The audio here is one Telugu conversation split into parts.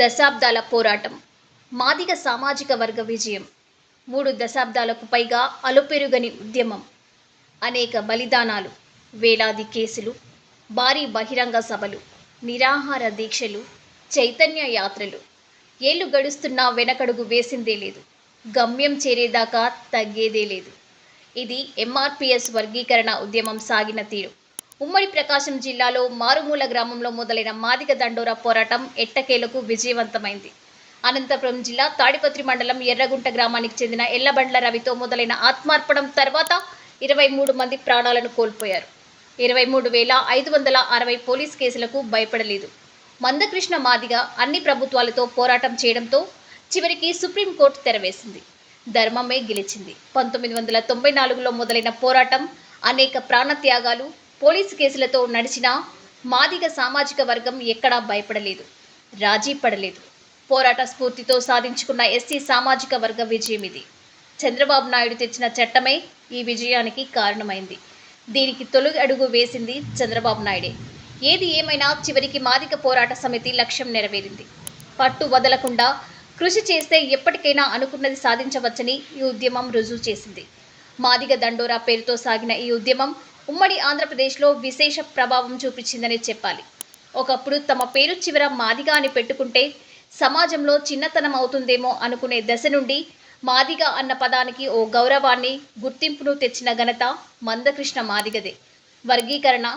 దశాబ్దాల పోరాటం. మాదిగ సామాజిక వర్గ విజయం. మూడు దశాబ్దాలకు పైగా అలుపెరుగని ఉద్యమం. అనేక బలిదానాలు వేలాది కేసులు భారీ బహిరంగ సభలు నిరాహార దీక్షలు చైతన్య యాత్రలు. ఏళ్ళు గడుస్తున్నా వెనకడుగు వేసిందే లేదు. గమ్యం చేరేదాకా తగ్గేదే లేదు. ఇది ఎంఆర్పిఎస్ వర్గీకరణ ఉద్యమం సాగిన తీరు. ఉమ్మడి ప్రకాశం జిల్లాలో మారుమూల గ్రామంలో మొదలైన మాదిగ దండోరా పోరాటం ఎట్టకేలకు విజయవంతమైంది. అనంతపురం జిల్లా తాడిపత్రి మండలం ఎర్రగుంట గ్రామానికి చెందిన ఎల్లబండ్ల రవితో మొదలైన ఆత్మార్పణం తర్వాత ఇరవై మూడు మంది ప్రాణాలను కోల్పోయారు. ఇరవై మూడు వేల ఐదు వందల అరవై పోలీస్ కేసులకు భయపడలేదు. మందకృష్ణ మాదిగ అన్ని ప్రభుత్వాలతో పోరాటం చేయడంతో చివరికి సుప్రీంకోర్టు తెరవేసింది. ధర్మమే గెలిచింది. పంతొమ్మిది వందల తొంభై నాలుగులో మొదలైన పోరాటం అనేక ప్రాణత్యాగాలు పోలీసు కేసులతో నడిచిన మాదిగ సామాజిక వర్గం ఎక్కడా భయపడలేదు రాజీ పడలేదు. పోరాట స్ఫూర్తితో సాధించుకున్న ఎస్సీ సామాజిక వర్గ విజయం ఇది చంద్రబాబు నాయుడు తెచ్చిన చట్టమే ఈ విజయానికి కారణమైంది. దీనికి తొలి అడుగు వేసింది చంద్రబాబు నాయుడే. ఏది ఏమైనా చివరికి మాదిక పోరాట సమితి లక్ష్యం నెరవేరింది. పట్టు వదలకుండా కృషి చేస్తే ఎప్పటికైనా అనుకున్నది సాధించవచ్చని ఈ ఉద్యమం రుజువు చేసింది. మాదిగ దండోరా పేరుతో సాగిన ఈ ఉద్యమం ఉమ్మడి ఆంధ్రప్రదేశ్లో విశేష ప్రభావం చూపించిందని చెప్పాలి. ఒకప్పుడు తమ పేరు చివర మాదిగా అని పెట్టుకుంటే సమాజంలో చిన్నతనం అవుతుందేమో అనుకునే దశ నుండి మాదిగ అన్న పదానికి ఓ గౌరవాన్ని గుర్తింపును తెచ్చిన ఘనత మందకృష్ణ మాదిగదే. వర్గీకరణ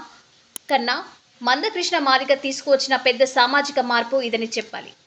కన్నా మందకృష్ణ మాదిగ తీసుకువచ్చిన పెద్ద సామాజిక మార్పు ఇదని చెప్పాలి.